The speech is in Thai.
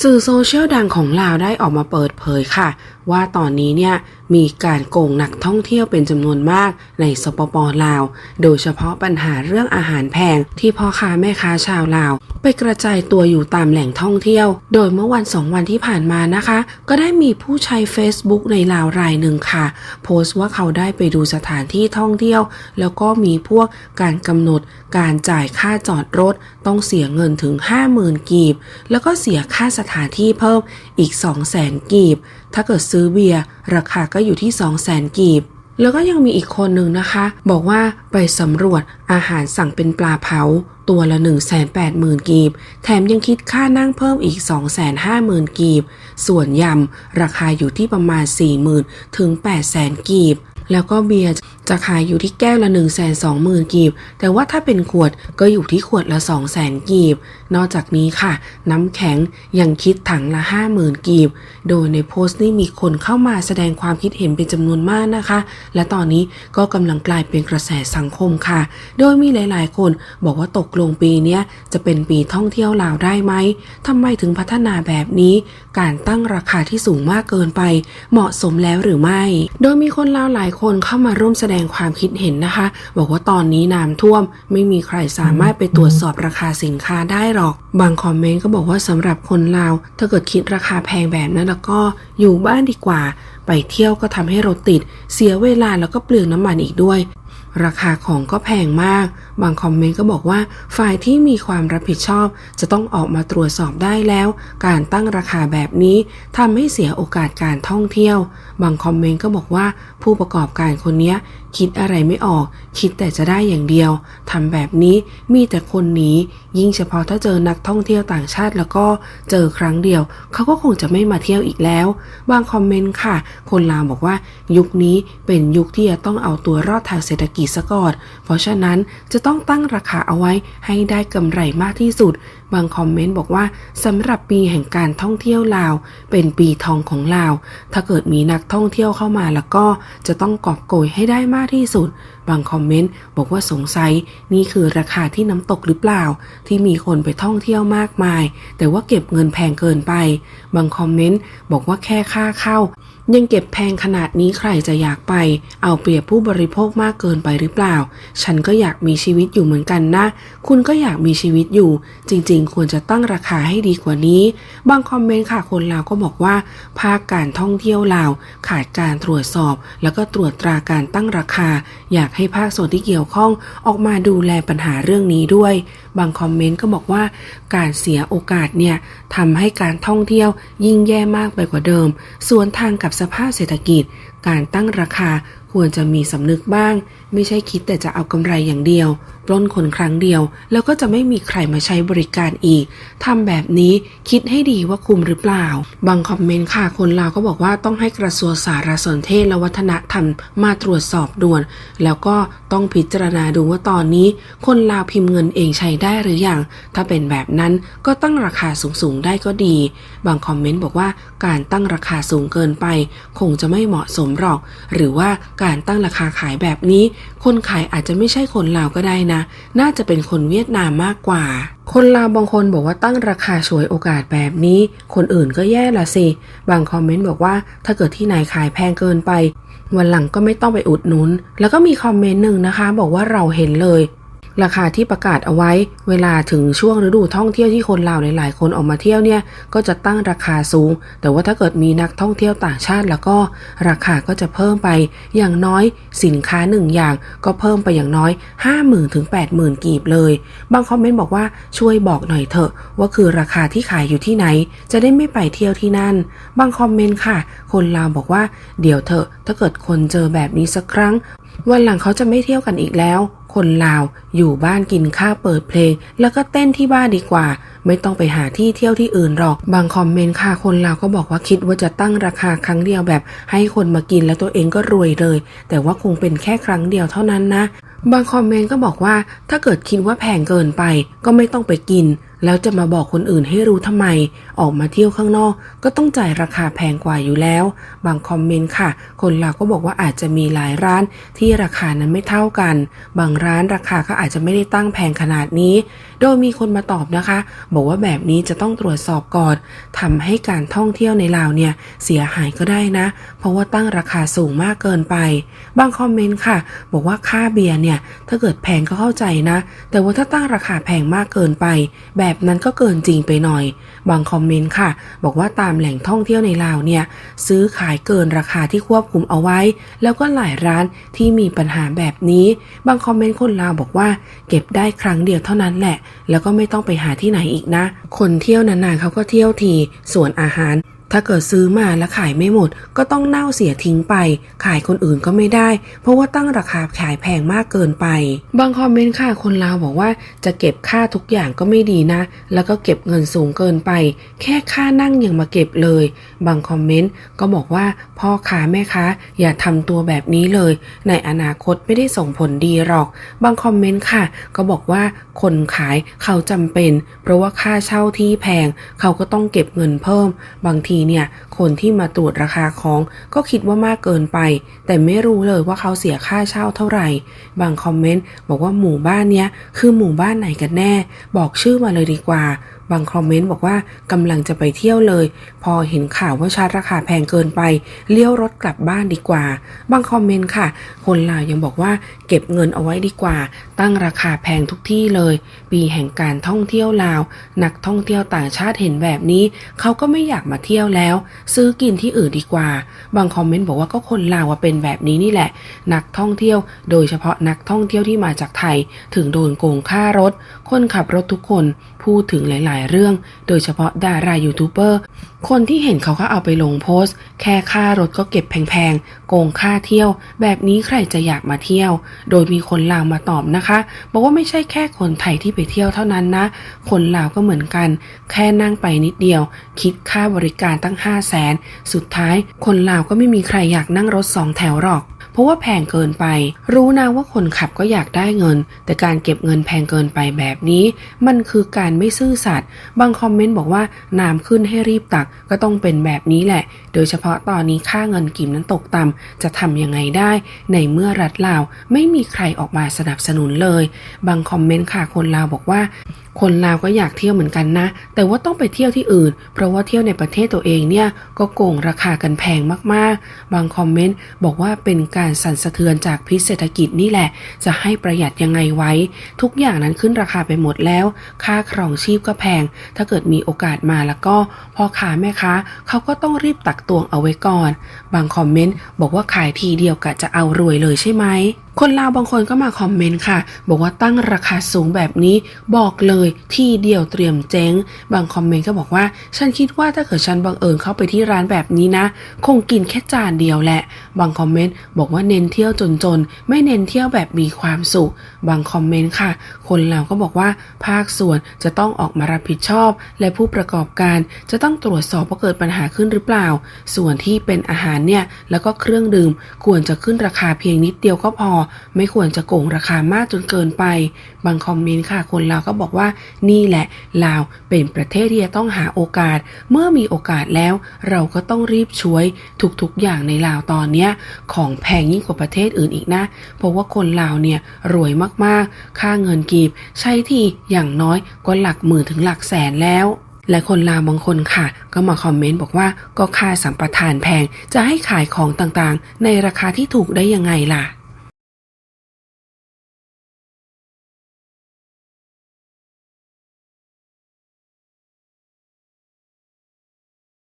สื่อโซเชียลดังของลาวได้ออกมาเปิดเผยค่ะ ว่าตอนนี้เนี่ยมีการโกงนักท่องเที่ยวเป็นจำนวนมากในสปปลาว โดยเฉพาะปัญหาเรื่องอาหารแพงที่พ่อค้าแม่ค้าชาวลาว ไปกระจายตัวอยู่ตามแหล่งท่องเที่ยว โดยเมื่อวันสองวันที่ผ่านมานะคะ ก็ได้มีผู้ใช้ Facebook ในลาวรายหนึ่งค่ะ โพสต์ว่าเขาได้ไปดูสถานที่ท่องเที่ยว แล้วก็มีพวกการกำหนดการจ่ายค่าจอดรถ ต้องเสียเงินถึง 50,000 กีบ แล้วก็เสียค่าสถานที่เพิ่มอีก 200,000 กีบถ้าเกิดซื้อเบียร์ราคาก็อยู่ที่ 200,000กีบ แล้วก็ยังมีอีกคนหนึ่งนะคะ บอกว่าไปสำรวจอาหารสั่งเป็นปลาเผา ตัวละ 180,000 กีบ แถมยังคิดค่านั่งเพิ่มอีก 250,000 กีบ ส่วนยำราคาอยู่ที่ประมาณ 40,000 ถึง 800,000 กีบ แล้วก็เบียร์ จะขายอยู่ที่แก้วละ 1 2 0 0 0 0 กีบ แต่ว่าถ้าเป็นขวดก็อยู่ที่ขวดละ 2 0 0 0 0 0 กีบ นอกจากนี้ค่ะ น้ำแข็งยังคิดถังละ 50,000 กีบ โดยในโพสต์นี้มีคนเข้ามาแสดงความคิดเห็นเป็นจำนวนมากนะคะ และตอนนี้ก็กำลังกลายเป็นกระแสสังคมค่ะ โดยมีหลาย ๆ คนบอกว่าตกลงปีนี้จะเป็นปีท่องเที่ยวลาวได้ไหมทำไมถึงพัฒนาแบบนี้ การตั้งราคาที่สูงมากเกินไป เหมาะสมแล้วหรือไม่ โดยมีคนลาวหลายคนเข้ามาร่วมแสดงความคิดเห็นนะคะ บอกว่าตอนนี้น้ำท่วมไม่มีใครสามารถไปตรวจสอบราคาสินค้าได้หรอก บางคอมเมนต์ก็บอกว่าสำหรับคนลาวถ้าเกิดคิดราคาแพงแบบนั้นแล้วก็อยู่บ้านดีกว่า ไปเที่ยวก็ทำให้รถติด เสียเวลาแล้วก็เปลืองน้ำมันอีกด้วยราคาของก็แพงมาก บางคอมเมนต์ก็บอกว่า ฝ่ายที่มีความรับผิดชอบ จะต้องออกมาตรวจสอบได้แล้ว การตั้งราคาแบบนี้ทำให้เสียโอกาสการท่องเที่ยว บางคอมเมนต์ก็บอกว่า ผู้ประกอบการคนนี้คิดอะไรไม่ออก คิดแต่จะได้อย่างเดียวทำแบบนี้มีแต่คนหนียิ่งเฉพาะถ้าเจอนักท่องเที่ยวต่างชาติแล้วก็เจอครั้งเดียว เขาก็คงจะไม่มาเที่ยวอีกแล้ว บางคอมเมนต์ค่ะ คนลาวบอกว่า ยุคนี้เป็นยุคที่จะต้องเอาตัวรอดทางเศรษฐกิจซะก่อนเพราะฉะนั้นจะต้องตั้งราคาเอาไว้ให้ได้กำไรมากที่สุด บางคอมเมนต์บอกว่าสำหรับปีแห่งการท่องเที่ยวลาว เป็นปีทองของลาว ถ้าเกิดมีนักท่องเที่ยวเข้ามาแล้วก็จะต้องกอบโกยให้ได้มากที่สุด บางคอมเมนต์บอกว่าสงสัย นี่คือราคาที่น้ำตกหรือเปล่า ที่มีคนไปท่องเที่ยวมากมาย แต่ว่าเก็บเงินแพงเกินไป บางคอมเมนต์บอกว่าแค่ค่าเข้า ยังเก็บแพงขนาดนี้ใครจะอยากไป เอาเปรียบผู้บริโภคมากเกินไปหรือเปล่า ฉันก็อยากมีชีวิตอยู่เหมือนกันนะ คุณก็อยากมีชีวิตอยู่ จริงๆควรจะตั้งราคาให้ดีกว่านี้ บางคอมเมนต์ค่ะคนลาวก็บอกว่า ภาคการท่องเที่ยวลาว ขาดการตรวจสอบ แล้วก็ตรวจตราการตั้งราคา อยากให้ภาคส่วนที่เกี่ยวข้องออกมาดูแลปัญหาเรื่องนี้ด้วย บางคอมเมนต์ก็บอกว่า การเสียโอกาสเนี่ยทำให้การท่องเที่ยวยิ่งแย่มากไปกว่าเดิมส่วนทางกับสภาพเศรษฐกิจ การตั้งราคาควรจะมีสำนึกบ้าง ไม่ใช่คิดแต่จะเอากำไรอย่างเดียวปล้นคนครั้งเดียว แล้วก็จะไม่มีใครมาใช้บริการอีกทำแบบนี้คิดให้ดีว่าคุมหรือเปล่า บางคอมเมนต์ค่ะคนลาวก็บอกว่าต้องให้กระทรวงสารสนเทศและวัฒนธรรมมาตรวจสอบด่วน แล้วก็ต้องพิจารณาดูว่าตอนนี้ คนลาวพิมพ์เงินเองใช้ได้หรือยังถ้าเป็นแบบนั้นก็ตั้งราคาสูงๆได้ก็ดี บางคอมเมนต์บอกว่าการตั้งราคาสูงเกินไป คงจะไม่เหมาะสมหรอก หรือว่าการตั้งราคาขายแบบนี้ คนขายอาจจะไม่ใช่คนลาวก็ได้นะ น่าจะเป็นคนเวียดนามมากกว่า คนลาวบางคนบอกว่าตั้งราคาฉวยโอกาสแบบนี้ คนอื่นก็แย่ละสิ บางคอมเมนต์บอกว่าถ้าเกิดที่ไหนขายแพงเกินไปวันหลังก็ไม่ต้องไปอุดหนุน แล้วก็มีคอมเมนต์หนึ่งนะคะ บอกว่าเราเห็นเลย ราคาที่ประกาศเอาไว้ เวลาถึงช่วงฤดูท่องเที่ยวที่คนลาวหลายๆ คนออกมาเที่ยวเนี่ยก็จะตั้งราคาสูง แต่ว่าถ้าเกิดมีนักท่องเที่ยวต่างชาติ แล้วก็ราคาก็จะเพิ่มไปอย่างน้อยสินค้าหนึ่งอย่าง ก็เพิ่มไปอย่างน้อย 50,000ถึง80,000 กีบเลย บางคอมเมนต์บอกว่าช่วยบอกหน่อยเถอะว่าคือราคาที่ขายอยู่ที่ไหน จะได้ไม่ไปเที่ยวที่นั่น บางคอมเมนต์ค่ะ คนลาวบอกว่าเดี๋ยวเถอะถ้าเกิดคนเจอแบบนี้สักครั้งวันหลังเขาจะไม่เที่ยวกันอีกแล้ว คนลาวอยู่บ้านกินข้าวเปิดเพลง แล้วก็เต้นที่บ้านดีกว่า ไม่ต้องไปหาที่เที่ยวที่อื่นหรอก บางคอมเมนต์ค่ะคนลาวก็บอกว่าคิดว่าจะตั้งราคาครั้งเดียวแบบ ให้คนมากินแล้วตัวเองก็รวยเลย แต่ว่าคงเป็นแค่ครั้งเดียวเท่านั้นนะ บางคอมเมนต์ก็บอกว่าถ้าเกิดคิดว่าแพงเกินไปก็ไม่ต้องไปกิน แล้วจะมาบอกคนอื่นให้รู้ทำไม ออกมาเที่ยวข้างนอก ก็ต้องจ่ายราคาแพงกว่าอยู่แล้ว บางคอมเมนต์ค่ะ คนเราก็บอกว่าอาจจะมีหลายร้านที่ราคานั้นไม่เท่ากัน บางร้านราคาก็อาจจะไม่ได้ตั้งแพงขนาดนี้ โดยมีคนมาตอบนะคะ บอกว่าแบบนี้จะต้องตรวจสอบก่อนทำให้การท่องเที่ยวในลาวเนี่ยเสียหายก็ได้นะ เพราะว่าตั้งราคาสูงมากเกินไป บางคอมเมนต์ค่ะ บอกว่าค่าเบียร์เนี่ยถ้าเกิดแพงก็เข้าใจนะ แต่ว่าถ้าตั้งราคาแพงมากเกินไปแบบแบบนั้นก็เกินจริงไปหน่อย บางคอมเมนต์ค่ะ บอกว่าตามแหล่งท่องเที่ยวในลาวเนี่ย ซื้อขายเกินราคาที่ควบคุมเอาไว้ แล้วก็หลายร้านที่มีปัญหาแบบนี้ บางคอมเมนต์คนลาวบอกว่า เก็บได้ครั้งเดียวเท่านั้นแหละ แล้วก็ไม่ต้องไปหาที่ไหนอีกนะ คนเที่ยวนานๆเขาก็เที่ยวทีส่วนอาหาร ถ้าเกิดซื้อมาแล้วขายไม่หมด ก็ต้องเน่าเสียทิ้งไป ขายคนอื่นก็ไม่ได้ เพราะว่าตั้งราคาขายแพงมากเกินไป บางคอมเมนต์ค่ะคนลาวบอกว่าจะเก็บค่าทุกอย่างก็ไม่ดีนะ แล้วก็เก็บเงินสูงเกินไป แค่ค่านั่งยังมาเก็บเลย บางคอมเมนต์ก็บอกว่าพ่อค้าแม่ค้าอย่าทำตัวแบบนี้เลย ในอนาคตไม่ได้ส่งผลดีหรอก บางคอมเมนต์ค่ะ ก็บอกว่าคนขายเขาจำเป็น เพราะว่าค่าเช่าที่แพงเขาก็ต้องเก็บเงินเพิ่ม บางทีเนี่ย คนที่มาตรวจราคาของก็คิดว่ามากเกินไป แต่ไม่รู้เลยว่าเขาเสียค่าเช่าเท่าไหร่ บางคอมเมนต์บอกว่าหมู่บ้านเนี้ยคือหมู่บ้านไหนกันแน่ บอกชื่อมาเลยดีกว่า บางคอมเมนต์บอกว่ากำลังจะไปเที่ยวเลย พอเห็นข่าวว่าชาร์จราคาแพงเกินไป เลี้ยวรถกลับบ้านดีกว่า บางคอมเมนต์ค่ะ คนลาวยังบอกว่าเก็บเงินเอาไว้ดีกว่า ตั้งราคาแพงทุกที่เลย ปีแห่งการท่องเที่ยวลาว นักท่องเที่ยวต่างชาติเห็นแบบนี้ เขาก็ไม่อยากมาเที่ยวแล้ว ซื้อกินที่อื่นดีกว่า บางคอมเมนต์บอกว่าก็คนลาวเป็นแบบนี้นี่แหละ นักท่องเที่ยว โดยเฉพาะนักท่องเที่ยวที่มาจากไทย ถึงโดนโกงค่ารถ คนขับรถทุกคนพูดถึงหลายๆเรื่อง โดยเฉพาะดารายูทูบเบอร์ คนที่เห็นเขาก็เอาไปลงโพสต์ แค่ค่ารถก็เก็บแพงๆ โกงค่าเที่ยว แบบนี้ใครจะอยากมาเที่ยว โดยมีคนลาวมาตอบนะคะ บอกว่าไม่ใช่แค่คนไทยที่ไปเที่ยวเท่านั้นนะ คนลาวก็เหมือนกัน แค่นั่งไปนิดเดียว คิดค่าบริการตั้ง 5 0 0แสนสุดท้ายคนลาวก็ไม่มีใครอยากนั่งรถสองแถวหรอก ราะว่าแพงเกินไป รู้นะว่าคนขับก็อยากได้เงิน แต่การเก็บเงินแพงเกินไปแบบนี้ มันคือการไม่ซื่อสัตย์บางคอมเมนต์บอกว่าน้ำขึ้นให้รีบตักก็ต้องเป็นแบบนี้แหละ โดยเฉพาะตอนนี้ค่าเงินกิมนั้นตกต่ำจะทำยังไงได้ ในเมื่อรัฐลาวไม่มีใครออกมาสนับสนุนเลย บางคอมเมนต์ค่ะคนลาวบอกว่า คนลาวก็อยากเที่ยวเหมือนกันนะ แต่ว่าต้องไปเที่ยวที่อื่น เพราะว่าเที่ยวในประเทศตัวเองเนี่ยก็โกงราคากันแพงมากๆ บางคอมเมนต์บอกว่าเป็นการสั่นสะเทือนจากพิษเศรษฐกิจนี่แหละ จะให้ประหยัดยังไงไว้ ทุกอย่างนั้นขึ้นราคาไปหมดแล้ว ค่าครองชีพก็แพง ถ้าเกิดมีโอกาสมาแล้วก็พ่อค้าแม่ค้าเขาก็ต้องรีบตักตวงเอาไว้ก่อน บางคอมเมนต์บอกว่าขายทีเดียวกะจะเอารวยเลยใช่ไหม คนลาวบางคนก็มาคอมเมนต์ค่ะ บอกว่าตั้งราคาสูงแบบนี้บอกเลยที่เดียวเตรียมเจ๊ง บางคอมเมนต์ก็บอกว่า ฉันคิดว่าถ้าเกิดฉันบังเอิญเข้าไปที่ร้านแบบนี้นะ คงกินแค่จานเดียวแหละ บางคอมเมนต์บอกว่าเน้นเที่ยวจนๆ ไม่เน้นเที่ยวแบบมีความสุข บางคอมเมนต์ค่ะ คนลาก็บอกว่า ภาคส่วนจะต้องออกมารับผิดชอบ และผู้ประกอบการจะต้องตรวจสอบว่าเกิดปัญหาขึ้นหรือเปล่า ส่วนที่เป็นอาหารเนี่ยแล้วก็เครื่องดื่มควรจะขึ้นราคาเพียงนิดเดียวก็พอ ไม่ควรจะโกงราคามากจนเกินไปบางคอมเมนต์ค่ะ คนลาวก็บอกว่านี่แหละลาวเป็นประเทศที่จะต้องหาโอกาส เมื่อมีโอกาสแล้ว เราก็ต้องรีบช่วยทุกๆอย่างในลาวตอนเนี้ยของแพงยิ่งกว่าประเทศอื่นอีกนะ เพราะว่าคนลาวเนี่ยรวยมากๆ ค่าเงินกีบ ใช้ทีอย่างน้อยก็หลักหมื่นถึงหลักแสนแล้วและคนลาวบางคนค่ะ ก็มาคอมเมนต์บอกว่าก็ค่าสัมปทานแพงจะให้ขายของต่างๆ ในราคาที่ถูกได้ยังไงล่ะ